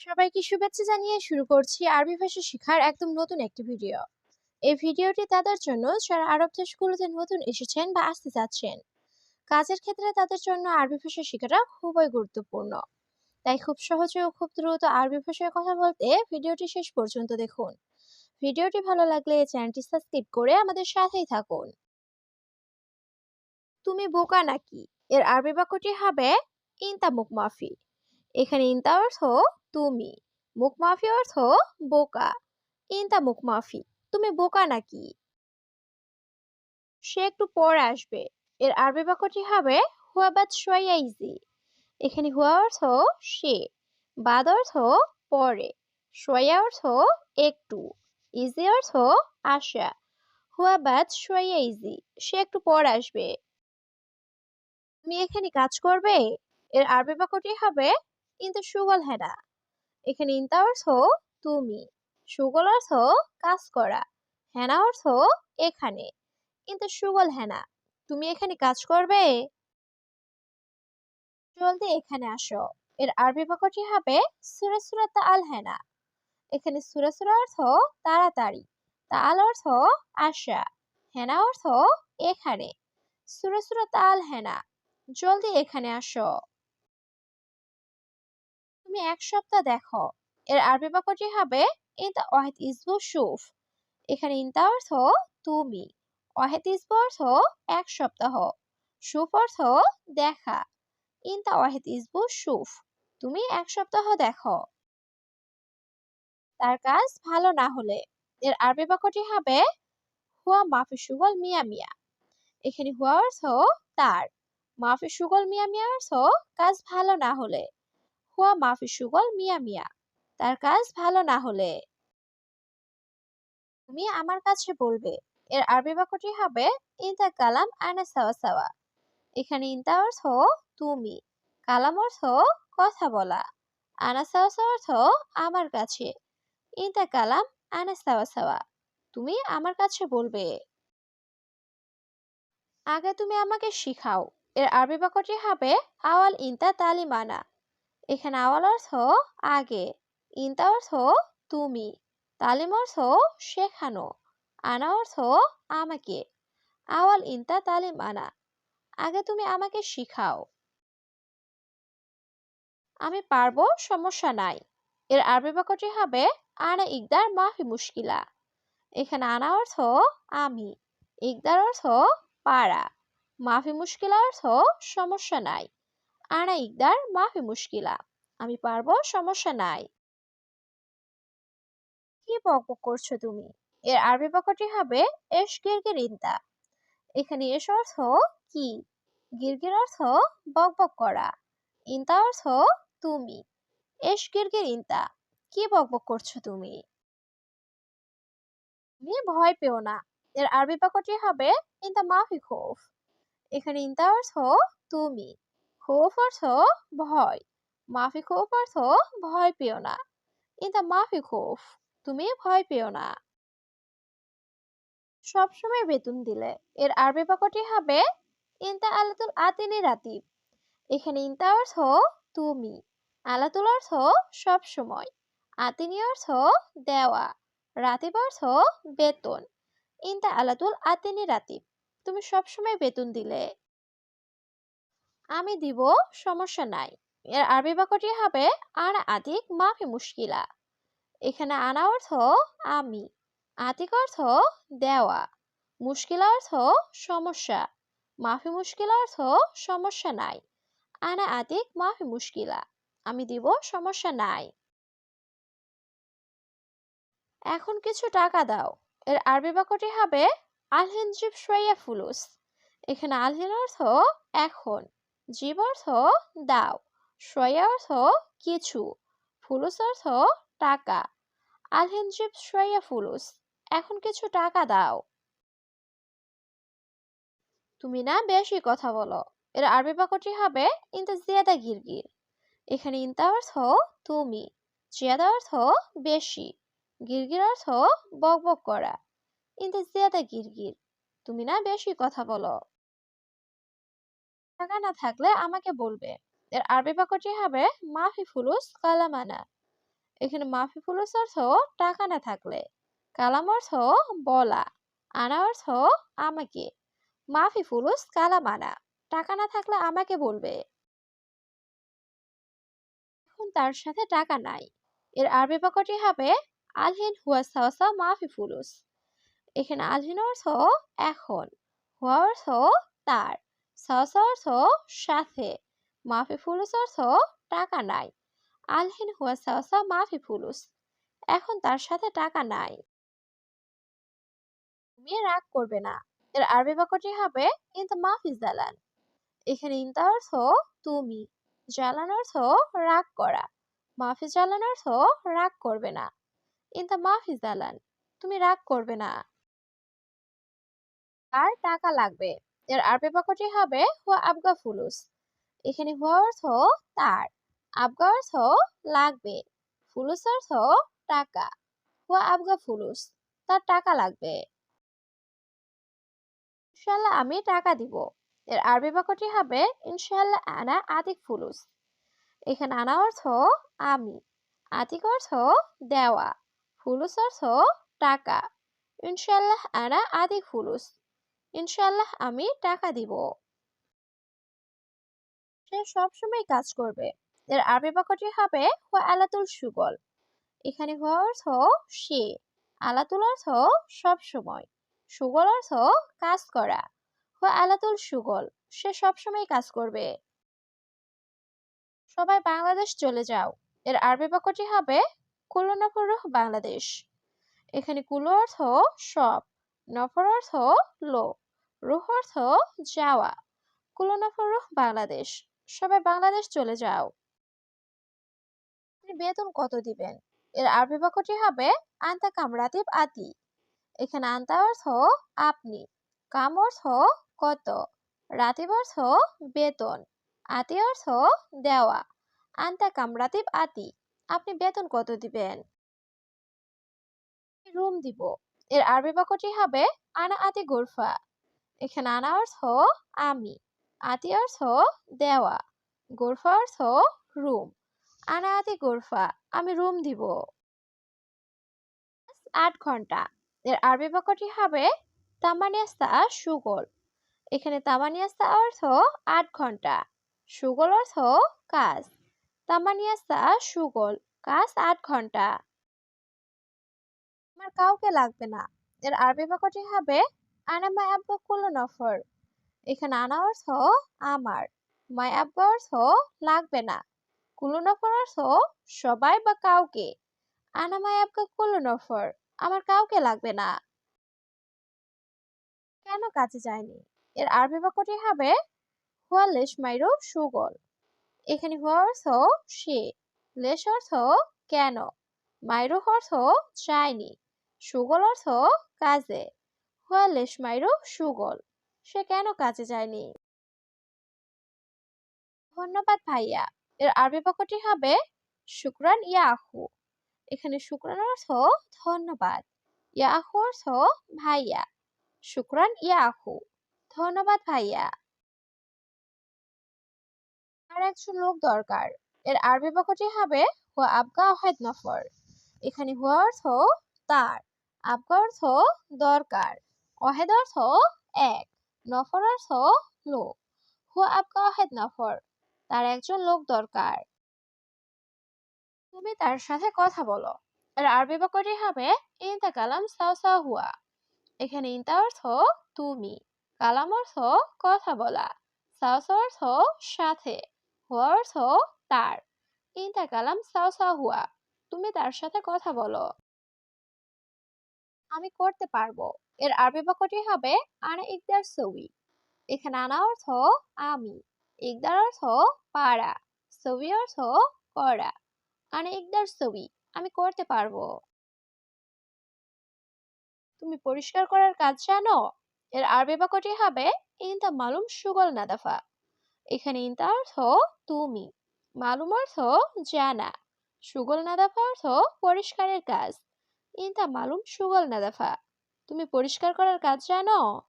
সবাইকে শুভেচ্ছা জানিয়ে শুরু করছি আরবি ভাষা শেখার একদম নতুন একটি ভিডিও। এই ভিডিওটি তাদের জন্য যারা আরব দেশগুলোতে নতুন এসেছেন বা আসতে যাচ্ছেন কাজের ক্ষেত্রে তাদের জন্য আরবি ভাষা শেখাটা খুবই গুরুত্বপূর্ণ। তাই খুব সহজে ও খুব দ্রুত আরবি ভাষায় কথা বলতে ভিডিওটি শেষ পর্যন্ত দেখুন। ভিডিওটি ভালো লাগলে চ্যানেলটি সাবস্ক্রাইব করে আমাদের সাথেই থাকুন। তুমি বোকা নাকি? এর আরবি বাক্যটি হবে ইনতা মুখ মাফি। এখানে ইনতা অর্থ তুমি। মুখ মাফি অর্থ বোকা। ইনতা মুখ মাফি, তুমি বোকা নাকি? সে একটু পর আসবে। এর আরবি বাক্যটি হবে হুয়াবাদ ইজি এখানে হুয়া অর্থ সে, বাদ অর্থ পরে সোয়া অর্থ একটু, ইজি অর্থ আসা হুয়াবাদ ইজি সে একটু পর আসবে। তুমি এখানে কাজ করবে? এর আরবি বাক্যটি হবে কিন্তু সুগল হেনা। এখানে ইন্তা অর্থ তুমি, সুগল অর্থ কাজ করা, হেনা অর্থ এখানে। কিন্তু সুগল হেনা, তুমি এখানে কাজ করবে? জলদি এখানে আসো। এর আরবি বাক্যটি হবে সুরা সুরা আল হেনা। এখানে সুরা সুরা অর্থ তাড়াতাড়ি তাল অর্থ আশা, হেনা অর্থ এখানে। সুরা সুরা আল হেনা, জলদি এখানে আসো। তুমি এক সপ্তাহ দেখো। এর আরবি বাক্যটি হবে, ইনতা ওয়াহিদ ইসবু শুফ এখানে ইনতা অর্থ, তুমি। ওয়াহিদ ইসবু অর্থ, এক সপ্তাহ। শুফ অর্থ, দেখা। ইনতা ওয়াহিদ ইসবু শুফ তুমি এক সপ্তাহ দেখো। তার কাজ ভালো না হলে। এর আরবি বাক্যটি হবে, হুয়া মাফি সুগল মিয়া মিয়া। এখানে হুয়া অর্থ, তার। মাফি সুগল মিয়া মিয়া অর্থ, কাজ ভালো না হলে। হুয়া মাফি সুগল, মিয়া মিয়া। তার কাজ ভালো না হলে। তুমি আমার কাছে বলবে, এর আরবি বাক্যটি হবে, ইনতা কালাম আনা সাওয়া সাওয়া। এখানে ইনতা অর্থ, তুমি। কালাম অর্থ, কথা বলা। আনা সাওয়া সাওয়া অর্থ, আমার কাছে। ইনতা কালাম আনা সাওয়া সাওয়া। তুমি আমার কাছে বলবে, আগে তুমি আমাকে শিখাও। এর আরবি বাক্যটি হবে, আওয়াল ইনতা তালিমানা। এখানে আওয়াল অর্থ আগে, ইনতা অর্থ তুমি, তালিম অর্থ শেখানো, আনা অর্থ আমাকে, আওয়াল ইনতা তালিম আনা, আগে তুমি আমাকে শিখাও। আমি পারব, সমস্যা নাই। এর আরবি বাক্যটি হবে, আনা ইকদার মাফি মুশকিলা। এখানে আনা অর্থ আমি, ইকদার অর্থ পারা, মাফি মুশকিলা অর্থ সমস্যা নাই। আনা ইকদার মাফি মুশকিলা। আমি পারব, সমস্যা নাই। কি বক করছ তুমি? এর আরবি বাক্যটি হবে, এস গিরগির ইন্তা। এখানে এস অর্থ কি? গিরগির অর্থ বক বক করা। ইন্তা অর্থ তুমি। এস গিরগির ইন্তা। কি বক বক করছ তুমি? তুমি ভয় পেও না। এর আরবি বাক্যটি হবে, ইন্তা মাফি খোফ। এখানে ইন্তা অর্থ তুমি। অর্থ ভয়। মাফি অর্থ ভয় পেও না। ইন্তা মাফি তুমি ভয় পেও না। সবসময় বেতন দিলে। এর আরবি বাক্যটি হবে আলাতুল আতিনি এখানে ইন্তা অর্থ, তুমি। আলাতুল অর্থ সব সময় আতিনি অর্থ, দেওয়া। রাতিব অর্থ, বেতন। ইন্তা আলাতুল আতিনি রাতিব। তুমি সবসময় বেতন দিলে। আমি দিব, সমস্যা নাই। এর আরবি বাক্যটি হবে আর আদিক মাফি মুশকিলা। এখানে আনা অর্থ, আমি। আতিক অর্থ, দেওয়া। মুশকিল অর্থ, সমস্যা। মাফি মুশকিল অর্থ, সমস্যা নাই। আনা আতিক মাফি মুশকিলা। আমি দিব, সমস্যা নাই। এখন কিছু টাকা দাও। এর আরবি বাক্যটি হবে আলহিন জিব সোয়া ফুলুস। এখানে আলহিন অর্থ, এখন। জীব অর্থ দাও অর্থ কিছু, ফুলুস অর্থ টাকা আলহিন জিব সোয়া ফুলুস, এখন কিছু টাকা দাও। তুমি না বেশি কথা বলো, এর আরবি বাক্যটি হবে ইনতা জিয়াদা গিরগির, এখানে ইনতা অর্থ তুমি, জিয়াদা অর্থ বেশি, গিরগির অর্থ বক বক করা, ইনতা জিয়াদা গিরগির, তুমি না বেশি কথা বলো। টাকা না থাকলে আমাকে বলবে। এর আরবি বাক্যটি হবে মাফি ফুলুস কালামানা। এখানে মাফি ফুলুস অর্থ টাকা না থাকলে। কালাম অর্থ বলা। আনা অর্থ আমাকে। মাফি ফুলুস কালাম আনা টাকা না থাকলে আমাকে বলবে। এখন তার সাথে টাকা নাই। এর আরবি বাক্যটি হবে আলহিন হুয়া সাওসা মাফি ফুলুস এখানে আলহিন অর্থ এখন। হুয়া অর্থ তার। সাওসা অর্থ সাথে, মাফি ফুলুস অর্থ টাকা নাই। আলহিন হুয়া সাওসা মাফি ফুলুস, এখন তার সাথে টাকা নাই। তুমি রাগ করবে না, এর আরবি বাক্যটি হবে ইনতা মাফি জালান এখানে ইনতা অর্থ তুমি জ্বালান অর্থ রাগ করা মাফি জ্বালান অর্থ রাগ করবে না ইনতা মাফি জালান তুমি রাগ করবে না। আর টাকা লাগবে। এর আরবি বাক্যটি হবে হুয়া আবগা ফুলুস। এখানে হুয়া অর্থ তার, আবগা অর্থ লাগবে। ফুলুস অর্থ টাকা, হুয়া আবগা ফুলুস, তার টাকা লাগবে। ইনশাল্লাহ আমি টাকা দিব। এর আরবি বাক্যটি হবে ইনশাল্লাহ আনা আতিক ফুলুস। এখানে আনা অর্থ আমি, আতিক অর্থ দেওয়া, ফুলুস অর্থ টাকা। ইনশাল্লাহ আনা আতিক ফুলুস। ইনশাল্লাহ আমি টাকা দিব। সে সবসময় কাজ করবে। এর আরবি বাক্যটি হবে হুয়া আলাতুল সুগল। এখানে হুয়া অর্থ সে, আলাতুল অর্থ সবসময় সুগল অর্থ কাজ করা। হুয়া আলাতুল সুগল, সে সবসময় কাজ করবে। সবাই বাংলাদেশ চলে যাও। এর আরবি বাক্যটি হবে কুল্লু নফর বাংলাদেশ। এখানে কুল্লু অর্থ সব, নফর অর্থ লোক। রুহ অর্থ যাওয়া। কুল্লু নফর রুহ বাংলাদেশ। সবাই বাংলাদেশ চলে যাও। আপনি বেতন কত দিবেন? এর আরবি বাক্যটি হবে, আন্তা কামরাতিব আতি। এখানে আন্তা অর্থ, আপনি। কাম অর্থ, কত। রাতিব অর্থ, বেতন। আতি অর্থ, দেওয়া। আন্তা কামরাতিব আতি। আপনি বেতন কত দিবেন? রুম দিব। এর আরবি বাক্যটি হবে, আনা আতি গোরফা। এখানে আনা অর্থ আমি। আতি অর্থ দেওয়া। গোরফা অর্থ রুম। আনা আতি গোরফা, আমি রুম দিব। আট ঘণ্টা। এর আরবি বাক্যটি হবে তামানিয়াস্তা, সুগল। এখানে তামানিয়াস্তা অর্থ আট ঘণ্টা। সুগল অর্থ কাজ। তামানিয়াস্তা, সুগল, কাজ আট ঘণ্টা। আমার কাউকে লাগবে না। এর আরবি বাক্যটি হবে আনা মাই আব্বা কুল্লু নফর এখানে আনা অর্থ আমার। মাই আব্বা অর্থ লাগবে না। কুল্লু নফর অর্থ সবাই বা কাউকে? আনা মাই আব্বা কুল্লু নফর আমার কাউকে লাগবে না। কেন কাজে যায়নি? এর আরবি বাক্যটি হবে, হুয়া লেশ মাইরো সুগল। এখানে হুয়া অর্থ সে, লেশ অর্থ কেন? মাইরো অর্থ যায়নি। সুগল অর্থ কাজে। সুগল। সে কেন কাজে যায়নি? ধন্যবাদ ভাইয়া। এর আরবি বাক্যটি হবে শুক্রান ইয়া আহু এখানে শুক্রান অর্থ ধন্যবাদ। ইয়া আহু অর্থ ভাইয়া। শুক্রান ইয়া আহু ধন্যবাদ ভাইয়া। আর একজন লোক দরকার। এর আরবি বাক্যটি হবে হুয়া আবগা নফর। এখানে হুয়া অর্থ তার। আবগা অর্থ দরকার। অহেদ অর্থ এক নফর অর্থ লোক। হুয়া আবগা অহেদ নফর তার একজন লোক দরকার তুমি তার সাথে কথা বলো। এর আরবি বাক্যটি হবে ইনতা কালাম সাও হুয়া এখানে ইনতা অর্থ তুমি। কালাম অর্থ কথা বলা। সাও অর্থ সাথে। হুয়া অর্থ তার ইনতা কালাম সাও হুয়া তুমি তার সাথে কথা বলো। আমি করতে পারব এর আরবি বাক্যটি হবে আনা ইকদার সবি এখানে আনা অর্থ আমি, ইকদার অর্থ পারা সবি অর্থ করা। আনা ইকদার সবি আমি করতে পারব। তুমি পরিষ্কার করার কাজ জানো? এর আরবি বাক্যটি হবে ইনতা মালুম সুগল নাদাফা। এখানে ইনতা অর্থ তুমি, মালুম অর্থ জানা। সুগল নাদাফা অর্থ পরিষ্কারের কাজ। ইনতা মালুম সুগল নাদাফা। তুমি পরিষ্কার করার কাজ জানো?